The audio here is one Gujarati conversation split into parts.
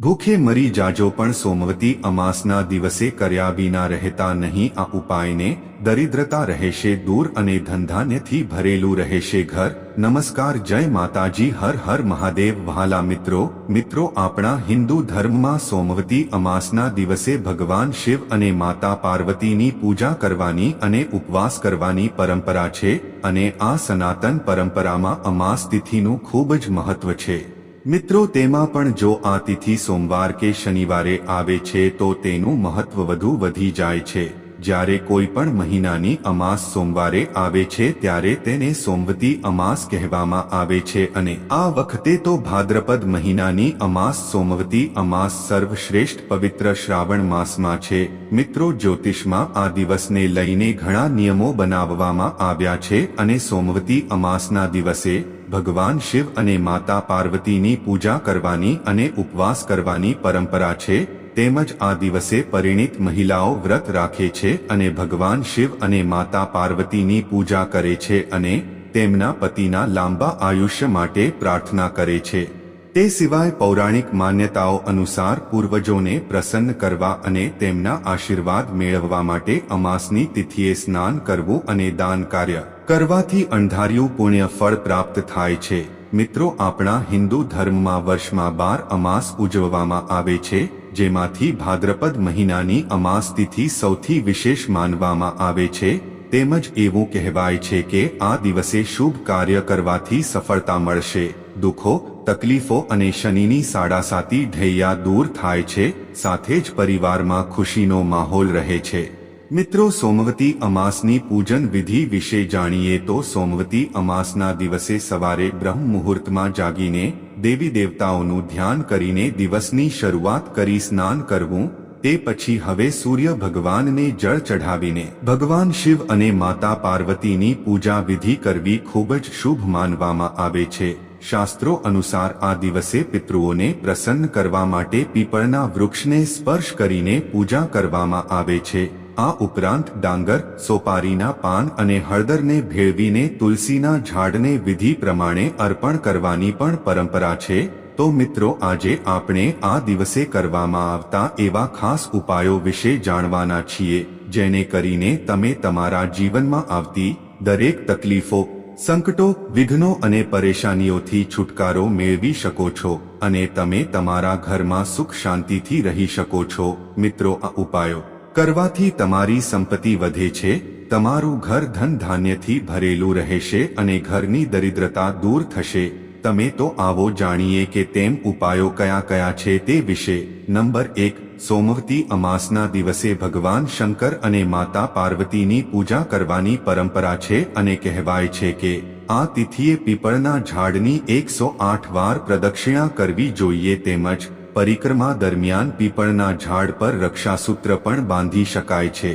ભૂખે મરી જાજો પણ સોમવતી અમાસના દિવસે કર્યા વિના રહેતા નહીં. આ ઉપાયને દરિદ્રતા રહેશે દૂર અને ધંધાન્યથી ભરેલું રહેશે ઘર. નમસ્કાર, જય માતાજી, હર હર મહાદેવ. વહાલા મિત્રો મિત્રો, આપણા હિન્દુ ધર્મમાં સોમવતી અમાસના દિવસે ભગવાન શિવ અને માતા પાર્વતીની પૂજા કરવાની અને ઉપવાસ કરવાની પરંપરા છે અને આ સનાતન પરંપરામાં અમાસ તિથિનું ખૂબ જ મહત્વ છે. મિત્રો, તેમાં પણ જો આ તિથિ સોમવાર કે શનિવારે આવે છે, તો તેનું મહત્વ વધુ વધી જાય છે. જ્યારે કોઈ પણ મહિનાની અમાસ સોમવારે આવે છે ત્યારે તેને સોમવતી અમાસ કહેવામાં આવે છે અને આ વખતે તો ભાદ્રપદ મહિનાની અમાસ સોમવતી અમાસ સર્વશ્રેષ્ઠ પવિત્ર શ્રાવણ માસમાં છે. મિત્રો, જ્યોતિષમાં આ દિવસને લઈને ઘણા નિયમો બનાવવામાં આવ્યા છે અને સોમવતી અમાસના દિવસે ભગવાન શિવ અને માતા પાર્વતીની પૂજા કરવાની અને ઉપવાસ કરવાની પરંપરા છે. તેમજ આ દિવસે પરિણીત મહિલાઓ વ્રત રાખે છે અને ભગવાન શિવ અને માતા પાર્વતીની પૂજા કરે છે અને તેમના પતિના લાંબા આયુષ્ય માટે પ્રાર્થના કરે છે. તે સિવાય પૌરાણિક માન્યતાઓ અનુસાર પૂર્વજોને પ્રસન્ન કરવા અને તેમના આશીર્વાદ મેળવવા માટે અમાસની તિથિએ સ્નાન કરવું અને દાન કાર્ય કરવાથી અણધાર્યું પુણ્ય ફળ પ્રાપ્ત થાય છે. મિત્રો, આપણા હિન્દુ ધર્મમાં વર્ષમાં બાર અમાસ ઉજવવામાં આવે છે. જેમાંથી ભાદ્રપદ મહિનાની અમાસ તિથિ સૌથી વિશેષ માનવામાં આવે છે, તેમજ એવું કહેવાય છે કે આ દિવસે શુભ કાર્ય કરવાથી સફળતા મળશે. દુઃખો, તકલીફો અને શનિની સાડાસાતી ઢૈયા દૂર થાય છે, સાથે જ પરિવારમાં ખુશીનો માહોલ રહે છે. મિત્રો, સોમવતી અમાસની પૂજન વિધિ વિશે જાણીએ તો સોમવતી અમાસના દિવસે સવારે બ્રહ્મ મુહૂર્તમાં જાગીને દેવી દેવતાઓનું ધ્યાન કરીને દિવસની શરૂઆત કરી સ્નાન કરવું, તે પછી હવે સૂર્ય ભગવાનને જળ ચઢાવીને ભગવાન શિવ અને માતા પાર્વતીની પૂજા વિધિ કરવી ખૂબ જ શુભ માનવામાં આવે છે. શાસ્ત્રો અનુસાર આ દિવસે પિતૃઓને પ્રસન્ન કરવા માટે પીપળના વૃક્ષને સ્પર્શ કરીને પૂજા કરવામાં આવે છે. આ ઉપરાંત ડાંગર, સોપારીના પાન અને હળદરને ભેળવીને તુલસીના ઝાડને વિધિ પ્રમાણે અર્પણ કરવાની પણ પરંપરા છે. તો મિત્રો, આજે આપણે આ દિવસે કરવામાં આવતા એવા ખાસ ઉપાયો વિશે જાણવાના છીએ, જેને કરીને તમે તમારા જીવનમાં આવતી દરેક તકલીફો, સંકટો, વિઘ્નો અને પરેશાનીઓથી છુટકારો મેળવી શકો છો અને તમે તમારા ઘરમાં સુખ શાંતિથી રહી શકો છો. મિત્રો, આ ઉપાયો કરવાથી તમારી સંપત્તિ વધે છે, તમારું ઘર ધન ધાન્યથી ભરેલું રહેશે અને ઘરની દરિદ્રતા દૂર થશે. તમે તો આવો જાણીએ કે તેમ ઉપાયો કયા કયા છે તે વિશે. નંબર એક, સોમવતી અમાસના દિવસે ભગવાન શંકર અને માતા પાર્વતીની પૂજા કરવાની પરંપરા છે અને કહેવાય છે કે, આ તિથિએ પીપળના ઝાડની એકસો આઠ વાર પ્રદક્ષિણા કરવી જોઈએ તેમજ પરિક્રમા દરમિયાન પીપળના ઝાડ પર રક્ષાસૂત્ર પણ બાંધી શકાય છે.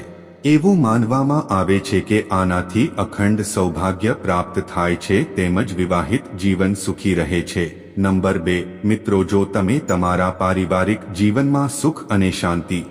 એવું માનવામાં આવે છે કે આનાથી અખંડ સૌભાગ્ય પ્રાપ્ત થાય છે તેમજ વિવાહિત જીવન સુખી રહે છે. નંબર બે, મિત્રો જો તમે તમારા પારિવારિક જીવનમાં સુખ અને શાંતિ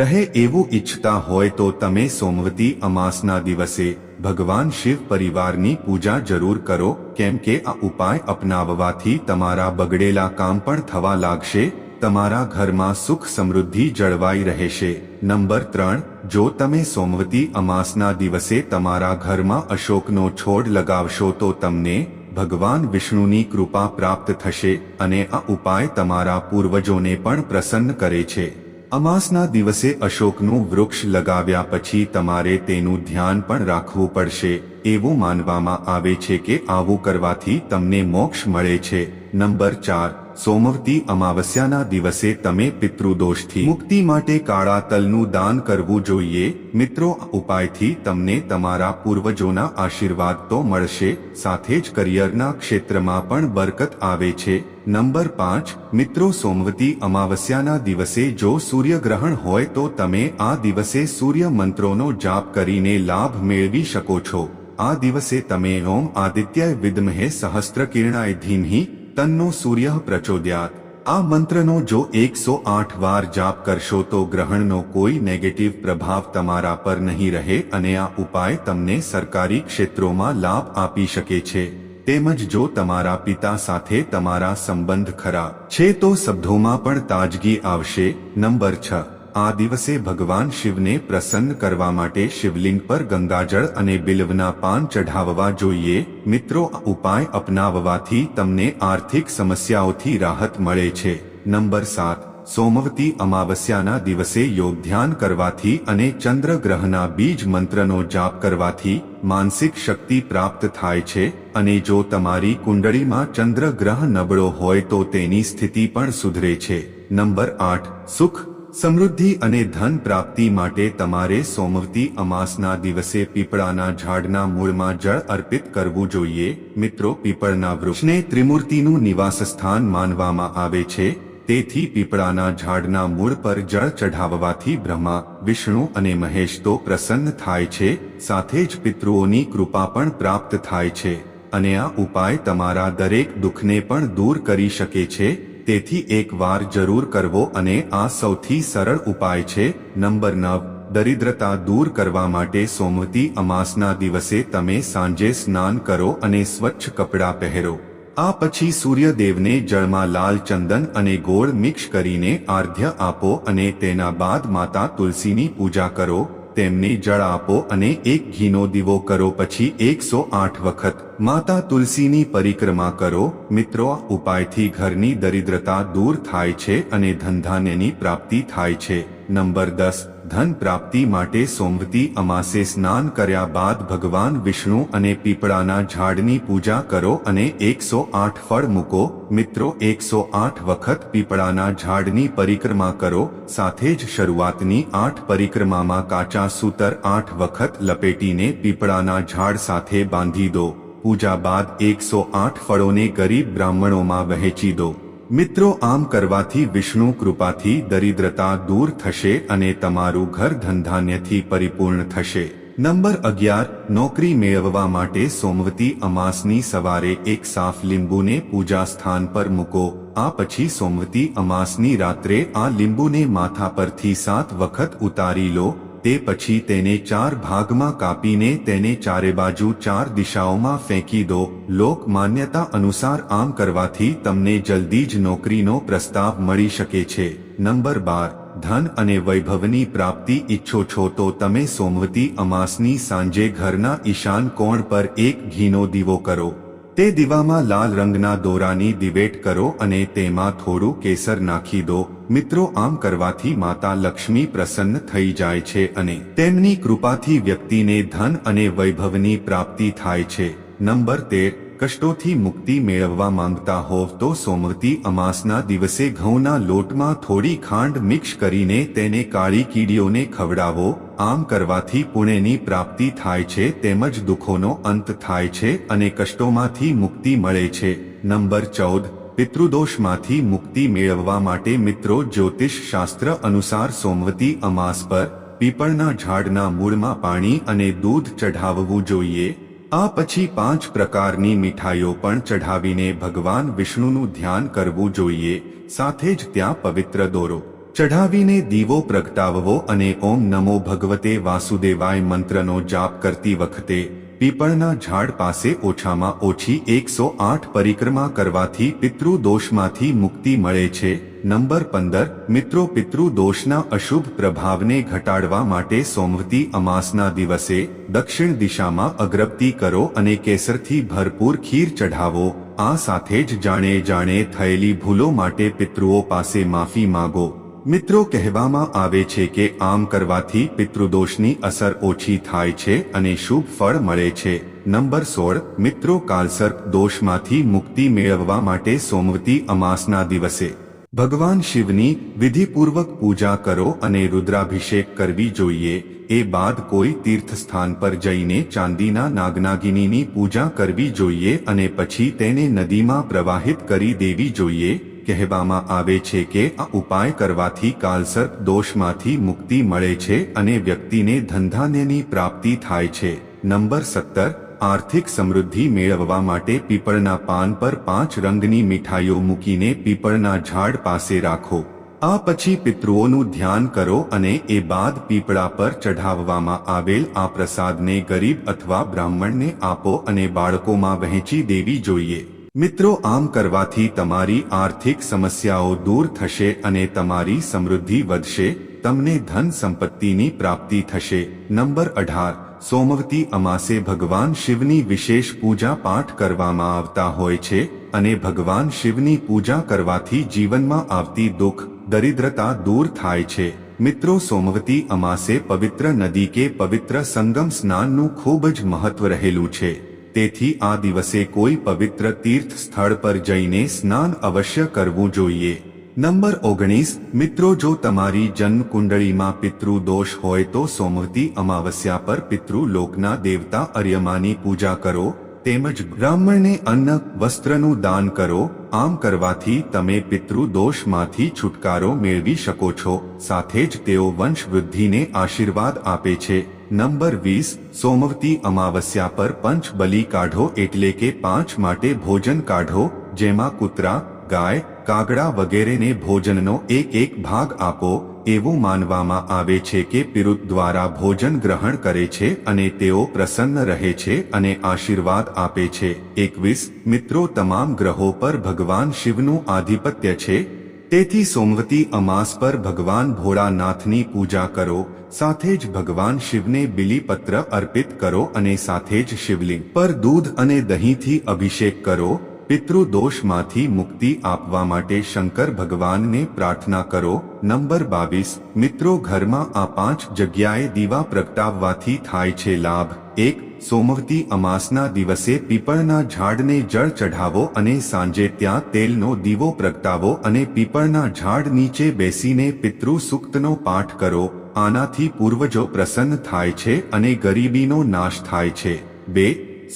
રહે એવું ઈચ્છતા હોય તો તમે સોમવતી અમાસના દિવસે ભગવાન શિવ પરિવારની પૂજા જરૂર કરો, કેમ કે આ ઉપાય અપનાવવાથી તમારા બગડેલા કામ પણ થવા લાગશે. તમારા ઘરમાં સુખ સમૃદ્ધિ જળવાઈ રહેશે. નંબર ત્રણ, જો તમે સોમવતી અમાસના દિવસે તમારા ઘરમાં અશોકનો છોડ લગાવશો તો તમને ભગવાન વિષ્ણુની કૃપા પ્રાપ્ત થશે અને આ ઉપાય તમારા પૂર્વજોને પણ પ્રસન્ન કરે છે. અમાસના દિવસે અશોકનું વૃક્ષ લગાવ્યા પછી તમારે તેનું ધ્યાન પણ રાખવું પડશે. એવું માનવામાં આવે છે કે આવું કરવાથી તમને મોક્ષ મળે છે. નંબર ચાર સોમવતી અમાવસ્યાના દિવસે તમે પિતૃદોષથી મુક્તિ માટે કાળા તલનું દાન કરવું જોઈએ. મિત્રો ઉપાયથી તમને તમારા પૂર્વજોના આશીર્વાદ તો મળશે, સાથે જ કરિયરના ક્ષેત્રમાં પણ બરકત આવે છે. નંબર પાંચ, મિત્રો, સોમવતી અમાવસ્યાના દિવસે જો સૂર્યગ્રહણ હોય તો તમે આ દિવસે સૂર્ય મંત્રોનો જાપ કરીને લાભ મેળવી શકો છો. આ દિવસે તમે ઓમ આદિત્ય વિદ્મહે સહસ્ત્ર કિરણાય ધીમહી તન્નો સૂર્ય પ્રચોદ્યાત. આ મંત્રનો જો એકસો આઠ વાર જાપ કરશો તો ગ્રહણનો કોઈ નેગેટિવ પ્રભાવ તમારા પર નહીં રહે અને આ ઉપાય તમને સરકારી ક્ષેત્રોમાં લાભ આપી શકે છે. તેમજ જો તમારા પિતા સાથે તમારા સંબંધ ખરા છે તો શબ્દોમાં પણ તાજગી આવશે. નંબર છ. આ દિવસે ભગવાન શિવને પ્રસન્ન કરવા માટે શિવલિંગ પર ગંગાજળ અને બિલ્વના પાન ચઢાવવા જોઈએ. મિત્રો ઉપાય અપનાવવાથી તમને આર્થિક સમસ્યાઓથી રાહત મળે છે. નંબર સાત. સોમવતી અમાવસ્યાના દિવસે યોગ ધ્યાન કરવાથી અને ચંદ્રગ્રહના બીજ મંત્રનો જાપ કરવાથી માનસિક શક્તિ પ્રાપ્ત થાય છે અને જો તમારી કુંડળીમાં ચંદ્રગ્રહ નબળો હોય તો તેની સ્થિતિ પણ સુધરે છે. નંબર આઠ. સુખ સમૃદ્ધિ અને ધન પ્રાપ્તિ માટે તમારે સોમવતી અમાસના દિવસે પીપળાના ઝાડના મૂળમાં જળ અર્પિત કરવું જોઈએ. મિત્રો, પીપળના વૃક્ષને ત્રિમૂર્તિનું નિવાસસ્થાન માનવામાં આવે છે. તેથી પીપળાના ઝાડના મૂળ પર જળ ચઢાવવાથી બ્રહ્મા, વિષ્ણુ અને મહેશ તો પ્રસન્ન થાય છે. સાથે જ પિતૃઓની કૃપા પણ પ્રાપ્ત થાય છે. અને આ ઉપાય તમારા દરેક દુઃખને પણ દૂર કરી શકે છે. તેથી એક વાર જરૂર કરવો અને આ સૌથી સરળ ઉપાય છે. નંબર નવ. દરિદ્રતા દૂર કરવા માટે સોમવતી અમાસના દિવસે તમે સાંજે સ્નાન કરો અને સ્વચ્છ કપડાં પહેરો. આ પછી સૂર્યદેવને જળમાં લાલ ચંદન અને ગોળ મિક્સ કરીને આર્ધ્ય આપો અને તેના બાદ માતા તુલસીની પૂજા કરો. તેમને જળ આપો અને એક ઘીનો દીવો કરો પછી એકસો આઠ વખત. માતા તુલસીની પરિક્રમા કરો. મિત્રો, આ ઉપાયથી ઘરની દરિદ્રતા દૂર થાય છે અને ધંધાનેની પ્રાપ્તિ થાય છે. નંબર દસ. ધન પ્રાપ્તિ માટે સોમવતી અમાસે સ્નાન કર્યા બાદ ભગવાન વિષ્ણુ અને પીપળાના ઝાડની પૂજા કરો અને એકસો આઠ ફળ મૂકો. મિત્રો, એકસો આઠ વખત પીપળાના ઝાડની પરિક્રમા કરો. સાથે જ શરૂઆતની આઠ પરિક્રમામાં કાચા સૂતર આઠ વખત લપેટીને પીપળાના ઝાડ સાથે બાંધી દો. પૂજા બાદ એકસો આઠ ફળોને ગરીબ બ્રાહ્મણોમાં વહેંચી દો. મિત્રો, આમ કરવાથી વિષ્ણુ કૃપાથી દરિદ્રતા દૂર થશે અને તમારું ઘર ધનધાન્યથી પરિપૂર્ણ થશે. નંબર અગિયાર, નોકરી મેળવવા માટે સોમવતી અમાસની સવારે એક સાફ લીંબુને પૂજા સ્થાન પર મૂકો. આ પછી સોમવતી અમાસની રાત્રે આ લીંબુને માથા પરથી સાત વખત ઉતારી લો. તે પછી તેને ચાર ભાગમાં કાપીને તેને ચારે બાજુ ચાર દિશાઓમાં ફેંકી દો. લોક માન્યતા અનુસાર આમ કરવાથી તમને જલ્દી જ નોકરીનો પ્રસ્તાવ મળી શકે છે. નંબર બાર, ધન અને વૈભવની પ્રાપ્તિ ઈચ્છો છો તો તમે સોમવતી અમાસની સાંજે ઘરના ઈશાન કોણ પર એક ઘીનો દીવો કરો. તે દીવામાં લાલ રંગના દોરાની દિવેટ કરો અને તેમાં થોડું કેસર નાખી દો. મિત્રો, આમ કરવાથી માતા લક્ષ્મી પ્રસન્ન થઈ જાય છે અને તેમની કૃપાથી વ્યક્તિને ધન અને વૈભવની પ્રાપ્તિ થાય છે. નંબર તેર. કષ્ટોથી મુક્તિ મેળવવા માંગતા હોવ તો સોમવતી અમાસના દિવસે ઘઉંના લોટમાં થોડી ખાંડ મિક્સ કરીને તેને કાળી કીડીઓને ખવડાવો. આમ કરવાથી પુણ્યની પ્રાપ્તિ થાય છે, તેમજ દુઃખોનો અંત થાય છે અને કષ્ટોમાંથી મુક્તિ મળે છે. નંબર ચૌદ. પિતૃદોષમાંથી મુક્તિ મેળવવા માટે મિત્રો જ્યોતિષ શાસ્ત્ર અનુસાર સોમવતી અમાસ પર પીપળના ઝાડના મૂળમાં પાણી અને દૂધ ચઢાવવું જોઈએ. આ પછી પાંચ પ્રકારની મીઠાઈઓ પણ ચઢાવીને ભગવાન વિષ્ણુનું ધ્યાન કરવું જોઈએ, સાથે જ ત્યાં પવિત્ર દોરો. ચઢાવીને દીવો પ્રગટાવવો અને ઓમ નમો ભગવતે વાસુદેવાય મંત્રનો જાપ કરતી વખતે પીપળના ઝાડ પાસે ઓછામાં ઓછી એકસો આઠ પરિક્રમા કરવાથી પિતૃદોષમાંથી મુક્તિ મળે છે. નંબર પંદર, મિત્રો પિતૃદોષના અશુભ પ્રભાવને ઘટાડવા માટે સોમવતી અમાસના દિવસે દક્ષિણ દિશામાં અગ્રપ્તિ કરો અને કેસરથી ભરપૂર ખીર ચઢાવો. આ સાથે જ જાણે જાણે થયેલી ભૂલો માટે પિતૃઓ પાસે માફી માગો. મિત્રો કહેવામાં આવે છે કે આમ કરવાથી પિતૃદોષની અસર ઓછી થાય છે અને શુભ ફળ મળે છે. નંબર સોળ, મિત્રો કાલસર્પ દોષમાંથી મુક્તિ મેળવવા માટે સોમવતી અમાસના દિવસે ભગવાન શિવની વિધિપૂર્વક પૂજા કરો અને રુદ્રાભિષેક કરવી જોઈએ. એ બાદ કોઈ તીર્થ સ્થાન પર જઈને ચાંદીના નાગનાગિનીની પૂજા કરવી જોઈએ અને પછી તેને નદીમાં પ્રવાહિત કરી દેવી જોઈએ. કહેવામાં આવે છે કે આ ઉપાય કરવાથી કાલસર્પ દોષમાંથી મુક્તિ મળે છે અને વ્યક્તિને ધંધાનેની પ્રાપ્તિ થાય છે. નંબર સત્તર, આર્થિક સમૃદ્ધિ મેળવવા માટે પીપળના પાન પર પાંચ રંગની મીઠાઈઓ મૂકીને પીપળના ઝાડ પાસે રાખો. આ પછી પિતૃઓનું ધ્યાન કરો અને એ બાદ પીપળા પર ચઢાવવામાં આવેલ આ પ્રસાદને ગરીબ અથવા બ્રાહ્મણને આપો અને બાળકોમાં વહેંચી દેવી જોઈએ. મિત્રો, આમ કરવાથી તમારી આર્થિક સમસ્યાઓ દૂર થશે અને તમારી સમૃદ્ધિ વધશે. તમને ધન સંપત્તિની પ્રાપ્તિ થશે. નંબર અઢાર. સોમવતી અમાસે ભગવાન શિવની વિશેષ પૂજા પાઠ કરવામાં આવતા હોય છે અને ભગવાન શિવની પૂજા કરવાથી જીવનમાં આવતી દુઃખ, દરિદ્રતા દૂર થાય છે. મિત્રો, સોમવતી અમાસે પવિત્ર નદી કે પવિત્ર સંગમ સ્નાનનું ખૂબ જ મહત્વ રહેલું છે. તેથી આ દિવસે કોઈ પવિત્ર તીર્થ સ્થળ પર જઈને સ્નાન અવશ્ય કરવું જોઈએ. નંબર ઓગણીસ, મિત્રો, જો તમારી જન્મ કુંડળીમાં પિતૃ દોષ હોય તો સોમવતી અમાવસ્યા પર પિતૃ લોકના દેવતા અર્યમાની પૂજા કરો, તેમજ બ્રાહ્મણને અન્ન વસ્ત્રનું દાન કરો, આમ કરવાથી તમે પિતૃ દોષમાંથી છુટકારો મેળવી શકો છો. સાથે જ તેઓ વંશ વૃદ્ધિને આશીર્વાદ આપે છે. નંબર વીસ, સોમવતી અમાવસ્યા પર પંચ બલિ કાઢો એટલે કે પાંચ માટે ભોજન કાઢો, જેમાં કૂતરા, ગાય, કાગડા વગેરેને ભોજનનો એક એક ભાગ આપો, એવું માનવામાં આવે છે કે પિરુત દ્વારા ભોજન ગ્રહણ કરે છે અને તેઓ પ્રસન્ન રહે છે અને આશીર્વાદ આપે છે. એકવીસ, મિત્રો, તમામ ગ્રહો પર ભગવાન શિવનું આધિપત્ય છે તેથી સોમવતી અમાસ પર ભગવાન ભોળાનાથની પૂજા કરો, સાથે જ ભગવાન શિવને બિલીપત્ર અર્પિત કરો અને સાથે જ શિવલિંગ પર દૂધ અને દહીંથી અભિષેક કરો, પિતૃદોષમાંથી મુક્તિ આપવા માટે શંકર ભગવાનને પ્રાર્થના કરો. નંબર બાવીસ. મિત્રો, ઘરમાં આ પાંચ જગ્યાએ દીવા પ્રગટાવવાથી થાય છે લાભ. એક સોમવતી અમાસના દિવસે પીપળના ઝાડને જળ ચઢાવો અને સાંજે ત્યાં તેલનો દીવો પ્રગટાવો અને પીપળના ઝાડ નીચે બેસીને પિતૃ સૂક્તનો પાઠ કરો. આનાથી પૂર્વજો પ્રસન્ન થાય છે અને ગરીબીનો નાશ થાય છે. બે,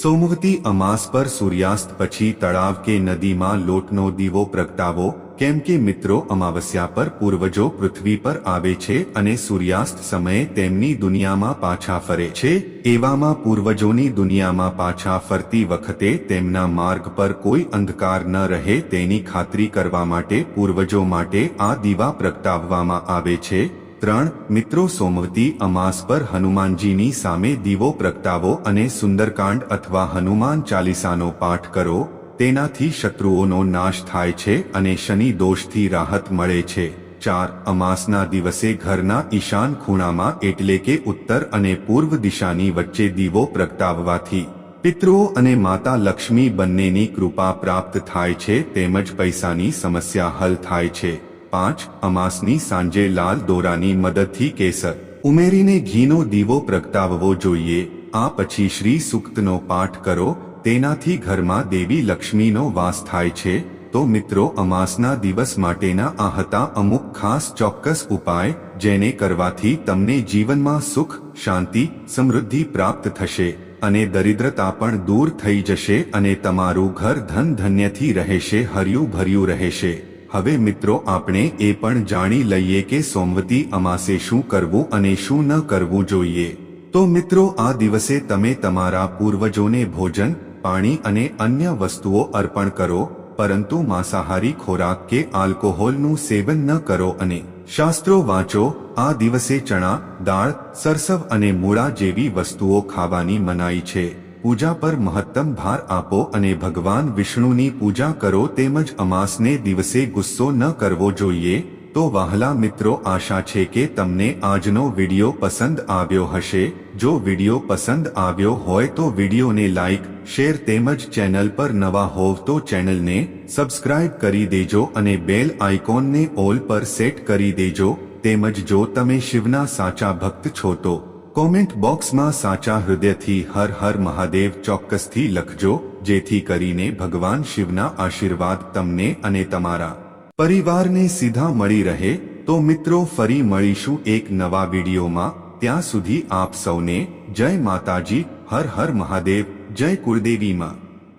સોમવતી અમાસ પર સૂર્યાસ્ત પછી તળાવ કે નદીમાં લોટનો દીવો પ્રગટાવો. કેમ કે મિત્રો અમાવસ્યા પર પૂર્વજો પૃથ્વી પર આવે છે અને સૂર્યાસ્ત સમયે તેમની દુનિયામાં પાછા ફરે છે, એવામાં પૂર્વજોની દુનિયામાં પાછા ફરતી વખતે તેમના માર્ગ પર કોઈ અંધકાર ન રહે તેની ખાતરી કરવા માટે પૂર્વજો માટે આ દીવા પ્રગટાવવામાં આવે છે. ત્રણ, મિત્રો સોમવતી અમાસ પર હનુમાનજીની સામે દીવો પ્રગટાવો અને સુંદરકાંડ અથવા હનુમાન ચાલીસાનો પાઠ કરો. તેનાથી શત્રુઓનો નાશ થાય છે અને શનિ દોષથી રાહત મળે છે. ચાર, અમાસના દિવસે ઘરના ઈશાન ખૂણામાં એટલે કે ઉત્તર અને પૂર્વ દિશાની વચ્ચે દીવો પ્રગટાવવાથી પિતૃઓ અને માતા લક્ષ્મી બંનેની કૃપા પ્રાપ્ત થાય છે તેમજ પૈસાની સમસ્યા હલ થાય છે. પાંચ, અમાસની સાંજે લાલ દોરાની મદદથી કેસર. ઉમેરીને ઘીનો દીવો પ્રગટાવવો જોઈએ. આ પછી શ્રી સુક્તનો પાઠ કરો. તેનાથી ઘરમાં દેવી લક્ષ્મીનો વાસ થાય છે, તો મિત્રો અમાસના દિવસ માટેના આ હતા અમુક ખાસ ચોક્કસ ઉપાય, જેને કરવાથી તમને જીવનમાં સુખ, શાંતિ, સમૃદ્ધિ પ્રાપ્ત થશે, અને દરિદ્રતા પણ દૂર થઈ જશે અને તમારું ઘર ધન ધન્યથી રહેશે, હર્યું ભર્યું રહેશે. હવે મિત્રો આપણે એ પણ જાણી લઈએ કે સોમવતી અમાસે શું કરવું અને શું ન કરવું જોઈએ. તો મિત્રો આ દિવસે તમે તમારા પૂર્વજોને ભોજન પાણી અને અન્ય વસ્તુઓ અર્પણ કરો, પરંતુ માંસાહારી ખોરાક કે આલ્કોહોલનું સેવન ન કરો અને શાસ્ત્રો વાંચો, આ દિવસે ચણા, દાળ, સરસવ અને મૂળા જેવી વસ્તુઓ ખાવાની મનાઈ છે. પૂજા પર મહત્તમ ભાર આપો અને ભગવાન વિષ્ણુની પૂજા કરો તેમજ અમાસને દિવસે ગુસ્સો ન કરવો જોઈએ. તો વહાલા મિત્રો આશા છે કે તમને આજનો વીડિયો પસંદ આવ્યો હશે. જો વીડિયો પસંદ આવ્યો હોય તો વિડિયોને લાઇક શેર તેમજ ચેનલ પર નવા હોવ તો ચેનલને સબસ્ક્રાઇબ કરી દેજો અને બેલ આઇકોનને ઓલ પર સેટ કરી દેજો. તેમજ જો તમે શિવના સાચા ભક્ત છો તો કોમેન્ટ બોક્સમાં સાચા હૃદયથી હર હર મહાદેવ ચોક્કસથી લખજો. જેથી કરીને ભગવાન શિવના આશીર્વાદ તમને અને તમારા પરિવારને સીધા મળી રહે તો મિત્રો ફરી મળીશું એક નવા વિડીયોમાં. ત્યાં સુધી આપ સૌને જય માતાજી, હર હર મહાદેવ, જય કુળદેવીમાં.